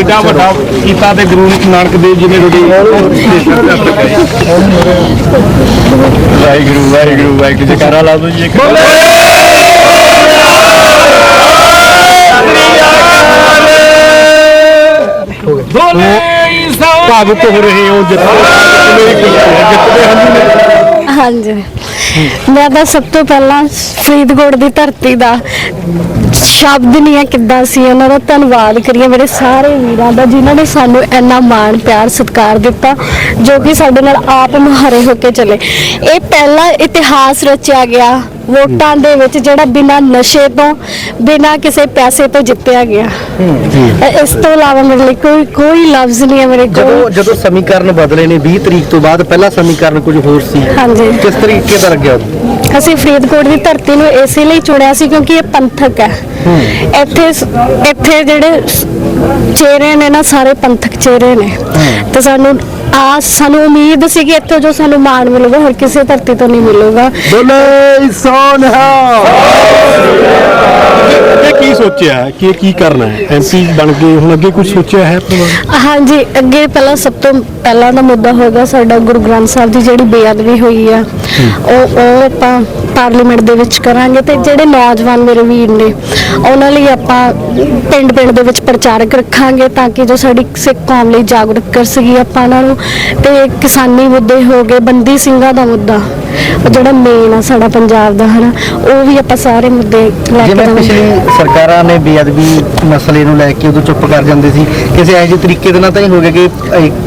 ਐਡਾ ਵੱਡਾ ਕੀਤਾ ਤੇ ਗੁਰੂ ਨਾਨਕ ਦੇਵ ਜੀ ਨੇ ਤੁਹਾਡੀ ਵਾਹਿਗੁਰੂ ਵਾਹਿਗੁਰੂ ਵਾਹਿਗੁਰੂ ਜੀ ਕਰਾ ਲਾ ਦੋ ਜੀ ਇੱਕ ਭਾਵੁਕ ਹੋ ਰਹੇ ਹੋ ਜਿੱਤਦੇ ਮੇਰੀ ਖੁਸ਼ੀ ਹੈ ਜਿੱਤਦੇ ਹਾਂ ਜੀ। ਹਾਂਜੀ। ਮੈਂ ਤਾਂ ਸਭ ਤੋਂ ਪਹਿਲਾਂ ਫਰੀਦਕੋਟ ਦੀ ਧਰਤੀ ਦਾ ਸ਼ਬਦ ਨਹੀਂ ਹੈ ਕਿੱਦਾਂ ਸੀ ਉਹਨਾਂ ਦਾ ਧੰਨਵਾਦ ਕਰੀਏ ਮੇਰੇ ਸਾਰੇ ਵੀਰਾਂ ਦਾ ਜਿਨ੍ਹਾਂ ਨੇ ਸਾਨੂੰ ਇੰਨਾ ਮਾਣ ਪਿਆਰ ਸਤਿਕਾਰ ਦਿੱਤਾ ਜੋ ਕਿ ਸਾਡੇ ਨਾਲ ਆਪ ਮੁਹਾਰੇ ਹੋ ਕੇ ਚਲੇ। ਇਹ ਪਹਿਲਾ ਇਤਿਹਾਸ ਰਚਿਆ ਗਿਆ ਵੋਟਾਂ ਦੇ ਵਿੱਚ ਜਿਹੜਾ ਬਿਨਾਂ ਨਸ਼ੇ ਤੋਂ ਬਿਨਾਂ ਕਿਸੇ ਪੈਸੇ ਤੋਂ ਜਿੱਤਿਆ ਗਿਆ। ਇਸ ਤੋਂ ਇਲਾਵਾ ਮੇਰੇ ਲਈ ਕੋਈ ਕੋਈ ਲਫ਼ਜ਼ ਨਹੀਂ ਹੈ ਮੇਰੇ ਕੋਲ। ਜਦੋਂ ਜਦੋਂ ਸਮੀਕਰਨ ਬਦਲੇ ਨੇ 20 ਤਰੀਕ ਤੋਂ ਬਾਅਦ ਪਹਿਲਾ ਸਮੀਕਰਨ ਕੁਝ ਹੋਰ ਸੀ। ਹਾਂਜੀ। ਕਿਸ ਤਰੀਕੇ ਦਾ ਲੱਗਿਆ ਉਦੋਂ? ਅਸੀਂ ਫਰੀਦਕੋਟ ਦੀ ਧਰਤੀ ਨੂੰ ਇਸੇ ਲਈ ਚੁਣਿਆ ਸੀ ਕਿਉਂਕਿ ਇਹ ਪੰਥਕ ਹੈ। ਇੱਥੇ ਸ- ਇੱਥੇ ਜਿਹੜੇ ਸ- ਚਿਹਰੇ ਨੇ ਨਾ ਸਾਰੇ ਪੰਥਕ ਚਿਹਰੇ ਨੇ। ਤੇ ਸਾਨੂੰ ਆਸ ਸਾਨੂੰ ਉਮੀਦ ਸੀ ਕਿ ਇੱਥੇ ਜੋ ਸਾਨੂੰ ਮਾਣ ਮਿਲੂਗਾ ਹੋਰ ਕਿਸੇ ਧਰਤੀ ਤੋਂ ਨਹੀਂ ਮਿਲੂਗਾ। ਬੋਲੇ ਸੋਨਹਾ ਇਹ ਕੀ ਸੋਚਿਆ? ਕਿ ਇਹ ਕੀ ਕਰਨਾ ਹੈ? ਐਮਪੀ ਬਣ ਕੇ ਹੁਣ ਅੱਗੇ ਕੁਝ ਸੋਚਿਆ ਹੈ ਹਾਂਜੀ ਅੱਗੇ ਪਹਿਲਾਂ ਸਭ ਤੋਂ ਪਹਿਲਾਂ ਦਾ ਮੁੱਦਾ ਹੋਗਾ ਸਾਡਾ ਗੁਰੂ ਗ੍ਰੰਥ ਸਾਹਿਬ ਦੀ ਜਿਹੜੀ ਬੇਅਦਬੀ ਹੋਈ ਆ ਉਹ ਉਹ ਆਪਾਂ ਪਾਰਲੀਮੈਂਟ ਦੇ ਵਿੱਚ ਕਰਾਂਗੇ ਤੇ ਜਿਹੜੇ ਨੌਜਵਾਨ ਮੇਰੇ ਵੀਰ ਨੇ ਉਹਨਾਂ ਲਈ ਆਪਾਂ ਪਿੰਡ ਪਿੰਡ ਦੇ ਵਿੱਚ ਪ੍ਰਚਾਰਕ ਰੱਖਾਂਗੇ ਤਾਂ ਕਿ ਜੋ ਸਾਡੀ ਸਿੱਖ ਕੌਮ ਲਈ ਜਾਗਰੂਕ ਕਰ ਸਕੀਏ ਆਪਾਂ ਉਹਨਾਂ ਨੂੰ। ਤੇ ਕਿਸਾਨੀ ਮੁੱਦੇ ਹੋ ਗਏ ਬੰਦੀ ਸਿੰਘਾਂ ਦਾ ਮੁੱਦਾ ਜਿਹੜਾ ਮੇਨ ਆ ਸਾਡਾ ਪੰਜਾਬ ਦਾ ਹਨਾ ਉਹ ਵੀ ਆਪਾਂ ਸਾਰੇ ਮੁੱਦੇ ਲੈ ਕੇ ਜਿਵੇਂ ਪਿਛਲੀ ਸਰਕਾਰਾਂ ਨੇ ਬੇਅਦਬੀ ਮਸਲੇ ਨੂੰ ਲੈ ਕੇ ਉਦੋਂ ਚੁੱਪ ਕਰ ਜਾਂਦੇ ਸੀ ਕਿਸੇ ਜਿਹੇ ਤਰੀਕੇ ਦੇ ਨਾਲ ਤਾਂ ਹੀ ਹੋ ਗਿਆ ਕਿ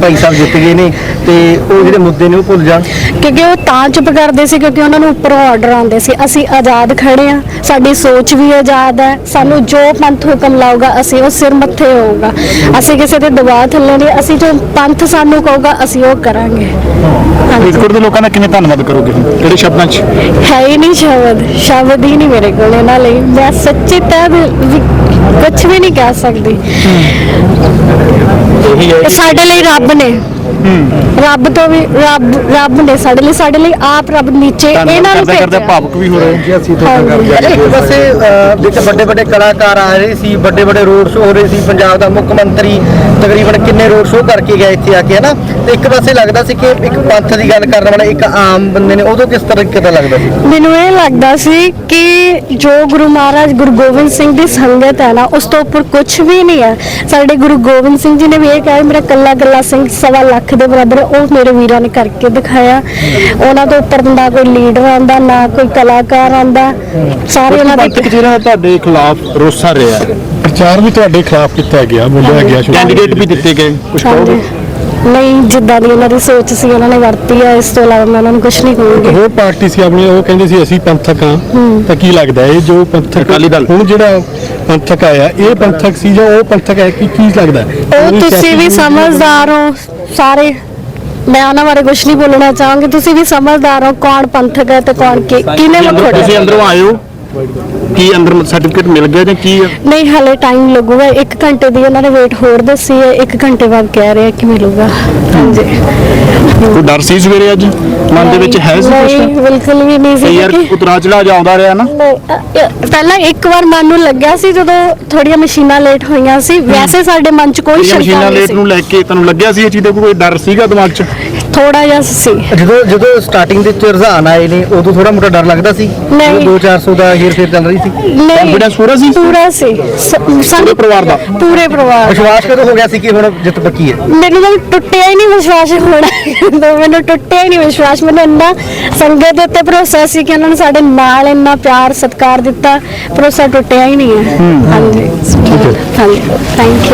ਭਾਈ ਸਾਹਿਬ ਜਿੱਤ ਗਏ ਨੇ ਤੇ ਉਹ ਜਿਹੜੇ ਮੁੱਦੇ ਨੇ ਉਹ ਭੁੱਲ ਜਾਣ। ਕਿਉਂਕਿ ਉਹ ਤਾਂ ਚੁੱਪ ਕਰਦੇ ਸੀ ਕਿਉਂਕਿ ਉਹਨਾਂ ਨੂੰ ਉੱਪਰੋਂ ਆਰਡਰ ਆਉਂਦੇ ਸੀ ਅਸੀਂ ਆਜ਼ਾਦ ਖੜੇ ਆ ਸਾਡੀ ਸੋਚ ਵੀ ਆਜ਼ਾਦ ਹੈ ਸਾਨੂੰ ਜੋ ਪੰਥ ਹੁਕਮ ਲਾਊਗਾ ਅਸੀਂ ਉਹ ਸਿਰ ਮੱਥੇ ਹੋਊਗਾ। ਅਸੀਂ ਕਿਸੇ ਦੇ ਦਬਾਅ ਥੱਲੇ ਨਹੀਂ ਅਸੀਂ ਜੋ ਪੰਥ ਸਾਨੂੰ ਕਹੂਗਾ ਅਸੀਂ ਉਹ ਕਰਾਂਗੇ। ਹਾਂਜੀ। ਫਰੀਦਕੋਟ ਦੇ ਲੋਕਾਂ ਦਾ ਕਿਵੇਂ ਧੰਨਵਾਦ ਕਰੋਗੇ ਕਿਹੜੇ ਸ਼ਬਦਾਂ 'ਚ? ਹੈ ਹੀ ਨਹੀਂ ਸ਼ਬਦ ਸ਼ਬਦ ਹੀ ਨਹੀਂ ਮੇਰੇ ਕੋਲ ਇਹਨਾਂ ਲਈ। ਮੈਂ ਸੱਚੀ ਤਹਿ ਦਿਲ ਕੁਝ ਵੀ ਨਹੀਂ ਕਹਿ ਸਕਦੀ। ਇਹੀ ਹੈ। ਇਹ ਸਾਡੇ ਲਈ ਰੱਬ ਨੇ। ਰੱਬ ਤੋਂ ਵੀ ਰੱਬ ਰੱਬ ਨੇ ਸਾਡੇ ਲਈ ਸਾਡੇ ਲਈ ਆਪ ਰੱਬ ਨੀਚੇ ਇਹਨਾਂ ਨੂੰ ਕਰਦੇ। ਭਾਵੁਕ ਵੀ ਹੋ ਰਹੇ ਹੋ ਅਸੀਂ ਹਾਂਜੀ। ਇੱਕ ਪਾਸੇ ਵਿੱਚ ਵੱਡੇ ਵੱਡੇ ਕਲਾਕਾਰ ਆ ਰਹੇ ਸੀ ਵੱਡੇ ਵੱਡੇ ਰੋਡ ਸ਼ੋਅ ਹੋ ਰਹੇ ਸੀ ਪੰਜਾਬ ਦਾ ਮੁੱਖ ਮੰਤਰੀ ਤਕਰੀਬਨ ਕਿੰਨੇ ਰੋਡ ਸ਼ੋਅ ਕਰਕੇ ਗਏ ਇੱਥੇ ਆ ਕੇ ਹਨਾ ਤੇ ਇੱਕ ਪਾਸੇ ਲੱਗਦਾ ਸੀ ਕਿ ਇੱਕ ਪੰਥ ਦੀ ਗੱਲ ਕਰਨ ਵਾਲਾ ਇੱਕ ਆਮ ਬੰਦੇ ਨੇ ਉਦੋਂ ਕਿਸ ਤਰੀਕੇ ਦਾ ਲੱਗਦਾ ਸੀ ਮੈਨੂੰ ਇਹ ਲੱਗਦਾ ਸੀ ਕਿ ਜੋ ਗੁਰੂ ਮਹਾਰਾਜ ਗੁਰੂ ਗੋਬਿੰਦ ਸਿੰਘ ਦੀ ਸੰਗਤ ਹੈ ਨਾ ਉਸ ਤੋਂ ਉੱਪਰ ਕੁਝ ਵੀ ਨਹੀਂ ਹੈ ਸਾਡੇ ਗੁਰੂ ਗੋਬਿੰਦ ਸਿੰਘ ਜੀ ਨੇ ਵੀ ਇਹ ਕਿਹਾ ਮੇਰਾ ਕੱਲਾ ਕੱਲਾ ਸਿੰਘ ਸਵਾ ਲੱਖ ਦੇ ਬਰਾਬਰ ਉਹ ਮੇਰੇ ਵੀਰਾਂ ਨੇ ਕਰਕੇ ਦਿਖਾਇਆ। ਉਹਨਾਂ ਤੋਂ ਉੱਪਰ ਨਾ ਕੋਈ ਲੀਡਰ ਆਂਦਾ ਨਾ ਕੋਈ ਕਲਾਕਾਰ ਆਂਦਾ ਸਾਰੇ ਉਹਨਾਂ ਦੇ ਪੰਥਕ ਜਿਹੜਾ ਤੁਹਾਡੇ ਖਿਲਾਫ ਰੋਸਾ ਰਿਹਾ ਹੈ। ਪ੍ਰਚਾਰ ਵੀ ਤੁਹਾਡੇ ਖਿਲਾਫ ਕੀਤਾ ਗਿਆ ਬੋਲਿਆ ਗਿਆ ਕੈਂਡੀਡੇਟ ਵੀ ਦਿੱਤੇ ਗਏ ਕੁਝ ਹਾਂਜੀ। ਨਹੀਂ ਜਿੱਦਾਂ ਦੀ ਉਹਨਾਂ ਦੀ ਸੋਚ ਸੀ ਉਹਨਾਂ ਨੇ ਵਰਤੀ ਹੈ ਇਸ ਤੋਂ ਇਲਾਵਾ ਮੈਂ ਉਹਨਾਂ ਨੂੰ ਕੁਝ ਨਹੀਂ ਕਹੂੰਗੀ। ਹੋਰ ਪਾਰਟੀ ਸੀ ਆਪਣੀ ਉਹ ਕਹਿੰਦੇ ਸੀ ਅਸੀਂ ਪੰਥਕ ਹਾਂ। ਤਾਂ ਕੀ ਲੱਗਦਾ ਇਹ ਜੋ ਪੰਥਕ ਅਕਾਲੀ ਦਲ। ਹੁਣ ਜਿਹੜਾ ਪੰਥਕ ਆਇਆ ਇਹ ਪੰਥਕ ਸੀ ਜਾਂ ਉਹ ਪੰਥਕ ਹੈ ਕੀ ਕੀ ਲੱਗਦਾ ਉਹ ਤੁਸੀਂ ਵੀ ਸਮਝਦਾਰ ਹੋ। ਸਾਰੇ ਮੈਂ ਉਹਨਾਂ ਬਾਰੇ ਕੁਝ ਨਹੀਂ ਬੋਲਣਾ ਚਾਹਾਂਗੀ। ਤੁਸੀਂ ਵੀ ਸਮਝਦਾਰ ਹੋ ਕੌਣ ਪੰਥਕ ਹੈ ਤੇ ਕੌਣ ਕੀ ਕਿਹਨੇ ਤੁਸੀਂ ਅੰਦਰੋਂ ਕੀ ਅੰਦਰ ਸਰਟੀਫਿਕੇਟ ਮਿਲ ਗਿਆ ਜਾਂ ਕੀ ਆ? ਨਹੀਂ ਹਲੇ ਟਾਈਮ ਲੱਗੂਗਾ। 1 ਘੰਟੇ ਦੀ ਉਹਨਾਂ ਨੇ ਵੇਟ ਹੋਰ ਦੱਸੀ ਹੈ 1 ਘੰਟੇ ਬਾਅਦ ਕਹਿ ਰਹੇ ਆ ਕਿ ਮਿਲੂਗਾ। ਹਾਂਜੀ। ਕੋਈ ਡਰ ਸੀ ਸਵੇਰੇ ਅੱਜ? ਮਨ ਦੇ ਵਿੱਚ ਹੈ ਸੀ ਨਹੀਂ ਕੁਝ ਬਿਲਕੁਲ ਵੀ ਨਹੀਂ ਸੀ ਯਾਰ ਉਤਰਾ ਚੜਾ ਜਾਉਂਦਾ ਰਿਹਾ ਨਾ। ਪਹਿਲਾਂ ਇੱਕ ਵਾਰ ਮਨ ਨੂੰ ਲੱਗਿਆ ਸੀ ਜਦੋਂ ਥੋੜੀਆਂ ਮਸ਼ੀਨਾਂ ਲੇਟ ਹੋਈਆਂ ਸੀ। ਵੈਸੇ ਸਾਡੇ ਮਨ 'ਚ ਕੋਈ ਸ਼ੰਕਾ ਮਸ਼ੀਨਾਂ ਨਹੀਂ ਲੇਟ ਸੀ। ਨੂੰ ਲੈ ਕੇ ਤੁਹਾਨੂੰ ਲੱਗਿਆ ਸੀ ਇਹ ਚੀਜ਼ ਦਾ ਕੋਈ ਡਰ ਸੀਗਾ ਦਿਮਾਗ 'ਚ? ਥੋੜਾ ਜਿਹਾ ਸੀ। ਜਦੋਂ ਜਦੋਂ ਸਟਾਰਟਿੰਗ ਦੇ ਵਿੱਚ ਰੁਝਾਨ ਆਏ ਨੇ ਉਦੋਂ ਥੋੜਾ ਮੋਟਾ ਡਰ ਲੱਗਦਾ ਸੀ? ਨਹੀਂ। 2-400 ਦਾ ਹੇਰ ਫੇਰ ਚੱਲ ਰਹੀ ਸੀ? ਨਹੀਂ। ਪੂਰਾ ਸੀ? ਪੂਰਾ ਸੀ। ਸ- ਸਾਨੂੰ ਪਰਿਵਾਰ ਦਾ? ਪੂਰੇ ਪਰਿਵਾਰ ਦਾ। ਵਿਸ਼ਵਾਸ ਕਦੋਂ ਹੋ ਗਿਆ ਸੀ ਕਿ ਹੁਣ ਜਿੱਤ ਪੱਕੀ ਹੈ? ਮੈਨੂੰ ਤਾਂ ਟੁੱਟਿਆ ਹੀ ਨਹੀਂ ਵਿਸ਼ਵਾਸ ਹੋਣਾ। ਮੈਨੂੰ ਟੁੱਟਿਆ ਹੀ ਨਹੀਂ ਵਿਸ਼ਵਾਸ। ਮੈਨੂੰ ਇੰਨਾ ਸੰਗਤ ਦੇ ਉੱਤੇ ਭਰੋਸਾ ਸੀ ਕਿ ਉਹਨਾਂ ਨੇ ਸਾਡੇ ਨਾਲ ਇੰਨਾ ਪਿਆਰ ਸਤਿਕਾਰ ਦਿੱਤਾ। ਭਰੋਸਾ ਟੁੱਟਿਆ ਹੀ ਨਹੀਂ ਹੈ। ਹਾਂਜੀ। ਹਾਂਜੀ। Thank you